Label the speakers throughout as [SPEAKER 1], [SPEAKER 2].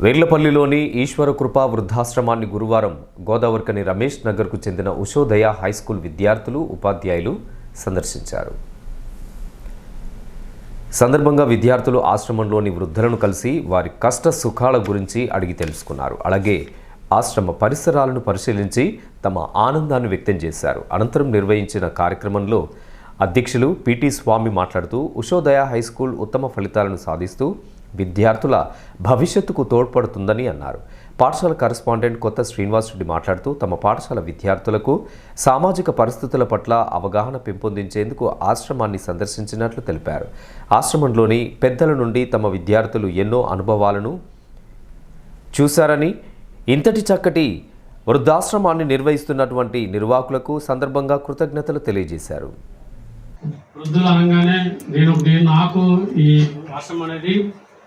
[SPEAKER 1] వేర్లపల్లిలోని ఈశ్వర కృపా వృద్ధాశ్రమాన్ని గురువారం గోదావరికని రమేష్ నగర్కు చెందిన ఉషోదయ హైస్కూల్ విద్యార్థులు ఉపాధ్యాయులు సందర్శించారు. సందర్భంగా విద్యార్థులు ఆశ్రమంలోని వృద్ధులను కలిసి వారి కష్ట సుఖాల గురించి అడిగి తెలుసుకున్నారు. అలాగే ఆశ్రమ పరిసరాలను పరిశీలించి తమ ఆనందాన్ని వ్యక్తం చేశారు. అనంతరం నిర్వహించిన కార్యక్రమంలో అధ్యక్షులు పిటి స్వామి మాట్లాడుతూ ఉషోదయ హైస్కూల్ ఉత్తమ ఫలితాలను సాధిస్తూ విద్యార్థుల భవిష్యత్తుకు తోడ్పడుతుందని అన్నారు. పాఠశాల కరస్పాండెంట్ కొత్త శ్రీనివాసరెడ్డి మాట్లాడుతూ తమ పాఠశాల విద్యార్థులకు సామాజిక పరిస్థితుల పట్ల అవగాహన పెంపొందించేందుకు ఆశ్రమాన్ని సందర్శించినట్లు తెలిపారు. ఆశ్రమంలోని పెద్దల నుండి తమ విద్యార్థులు ఎన్నో అనుభవాలను చూశారని ఇంతటి చక్కటి వృద్ధాశ్రమాన్ని నిర్వహిస్తున్నటువంటి నిర్వాహకులకు సందర్భంగా కృతజ్ఞతలు తెలియజేశారు.
[SPEAKER 2] వృద్ధులు అనగానే నేను నేను నాకు ఈ రాష్ట్రం అనేది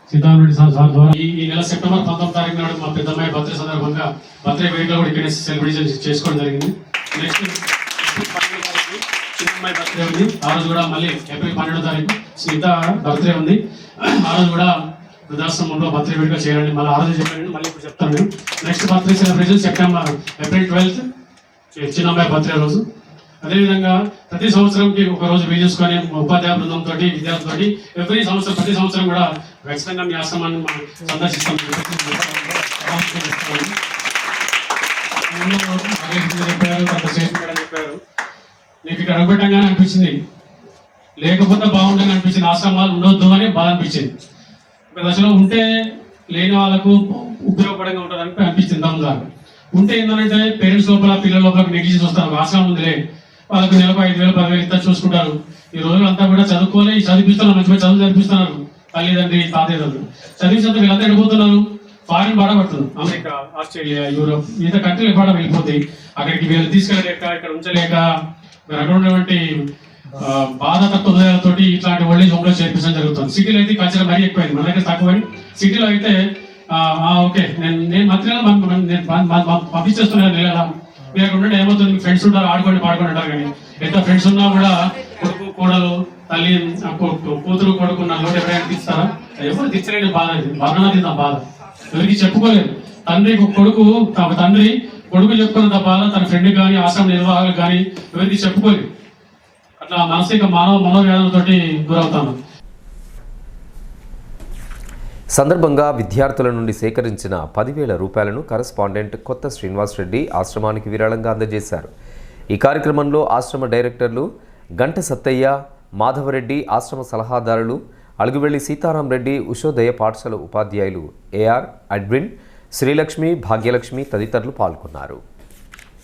[SPEAKER 2] సీతారెడ్డి సార్ సార్ ద్వారా ఈ నెల సెప్టెంబర్ పంతొమ్మిది తారీఖు నాడు మా పెద్దమ్మాయి బర్త్డే సందర్భంగా బర్త్డే వేడుకలు కూడా ఇక్కడ సెలబ్రేషన్ చేసుకోవడం జరిగింది. నెక్స్ట్ చిన్నమ్మాయి బర్త్డే ఉంది. ఆ రోజు కూడా మళ్ళీ ఏప్రిల్ పన్నెండో తారీఖు సీత బర్త్డే ఉంది. ఆ రోజు కూడా వృద్ధాశ్రమంలో బర్త్డే వేడుక చేయాలని మళ్ళీ ఆ రోజు చెప్పాను. మళ్ళీ ఇప్పుడు చెప్తాను నేను. Next birthday celebration September April twelfth చిన్నమ్మాయి బర్త్డే రోజు. అదేవిధంగా ప్రతి సంవత్సరంకి ఒక రోజు వేయించుకొని ఉపాధ్యాయ బృందంతో విద్యార్థులతో ఎవ్రీ సంవత్సరం ప్రతి సంవత్సరం కూడా ఖచ్చితంగా మీ ఆశ్రమాన్ని మనం సందర్శిస్తాం. చెప్పారు చెప్పారు నీకు ఇక్కడ అడగబెట్టంగానే అనిపించింది. లేకపోతే బాగుండని అనిపించింది. ఆశ్రమాలు ఉండొద్దు అని బాధ అనిపించింది. ఒక దశలో ఉంటే లేని వాళ్ళకు ఉపయోగపడంగా ఉంటుందని అనిపించింది. దమ్ముదారు ఉంటే ఏంటంటే పేరెంట్స్ లోపల పిల్లల లోపల నెగ్లిజెన్స్ వస్తారు ఆశ్రమం ఉందిలే. వాళ్ళకు నెలకు ఐదు వేలు పదివేలు ఇంత చూసుకుంటారు ఈ రోజులంతా కూడా చదువుకోలే చదివిస్తున్నారు మంచి చదువు చదివిస్తున్నారు తల్లిదండ్రి తాతయ్య తండ్రి వీళ్ళంతా వెళ్ళిపోతున్నారు ఫారిన్ పడబడుతుంది అమెరికా ఆస్ట్రేలియా యూరోప్ మిగతా కంట్రీలు కూడా వెళ్ళిపోతాయి అక్కడికి వీళ్ళు తీసుకెళ్ళలేక ఇక్కడ ఉంచలేక మరి అక్కడ ఉన్నటువంటి ఆ, బాధ ఇట్లాంటి ఓల్డేజ్ హోమ్లో చేర్పించడం జరుగుతుంది సిటీలో అయితే కల్చర్ మరీ ఎక్కువైంది మన దగ్గర తక్కువైంది సిటీలో అయితే ఓకే నేను నేను మంత్రిగా నేను పంపించేస్తున్నాను నెల మీరు అక్కడ ఏమవుతుంది ఫ్రెండ్స్ ఉంటారు ఆడుకోండి పాడుకోండి అంటారు కానీ ఎంత ఫ్రెండ్స్ ఉన్నా కూడా కొడుకు కోడలు తల్లి ఆ, కూతురు కొడుకు నా నోటి ఎవరైనా తీస్తారా? ఎవరు తీర్చలేని బాధ ఇది. బాధ నా బాధ. ఎవరికి చెప్పుకోలేదు. తండ్రి కొడుకు తమ తండ్రి కొడుకు చెప్పుకున్నంత బాధ తన ఫ్రెండ్ కానీ ఆశ్రమ నిర్వాహకులు కానీ ఎవరికి చెప్పుకోలేదు. అట్లా మానసిక మానవ మనోవేదనతోటి గురవుతాను.
[SPEAKER 1] సందర్భంగా విద్యార్థుల నుండి సేకరించిన పదివేల రూపాయలను కరస్పాండెంట్ కొత్త శ్రీనివాస్ రెడ్డి ఆశ్రమానికి విరాళంగా అందజేశారు. ఈ కార్యక్రమంలో ఆశ్రమ డైరెక్టర్లు గంట సత్తయ్య మాధవరెడ్డి ఆశ్రమ సలహాదారులు అలుగువెల్లి సీతారాం రెడ్డి ఉషోదయ పాఠశాల ఉపాధ్యాయులు ఏఆర్ అడ్విన్ శ్రీలక్ష్మి భాగ్యలక్ష్మి తదితరులు పాల్గొన్నారు.